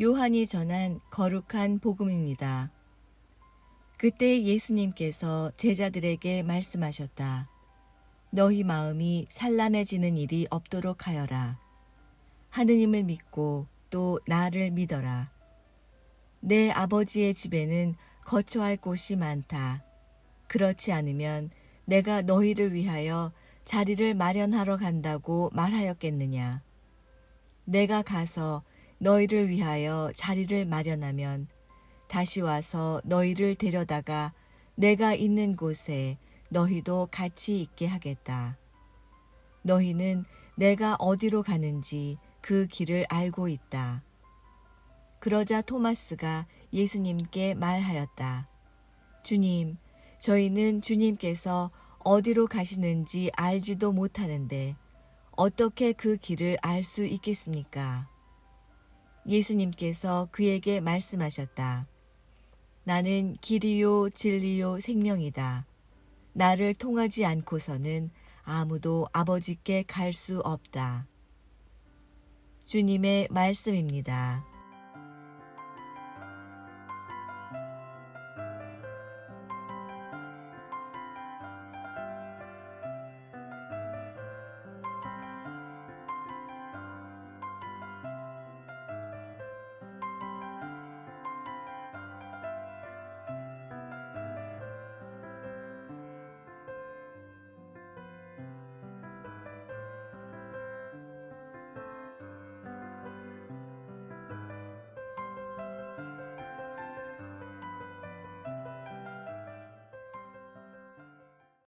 요한이 전한 거룩한 복음입니다. 그때 예수님께서 제자들에게 말씀하셨다. 너희 마음이 산란해지는 일이 없도록 하여라. 하느님을 믿고 또 나를 믿어라. 내 아버지의 집에는 거처할 곳이 많다. 그렇지 않으면 내가 너희를 위하여 자리를 마련하러 간다고 말하였겠느냐. 내가 가서 너희를 위하여 자리를 마련하면 다시 와서 너희를 데려다가 내가 있는 곳에 너희도 같이 있게 하겠다. 너희는 내가 어디로 가는지 그 길을 알고 있다. 그러자 토마스가 예수님께 말하였다. 주님, 저희는 주님께서 어디로 가시는지 알지도 못하는데 어떻게 그 길을 알 수 있겠습니까? 예수님께서 그에게 말씀하셨다. 나는 길이요, 진리요, 생명이다. 나를 통하지 않고서는 아무도 아버지께 갈 수 없다. 주님의 말씀입니다.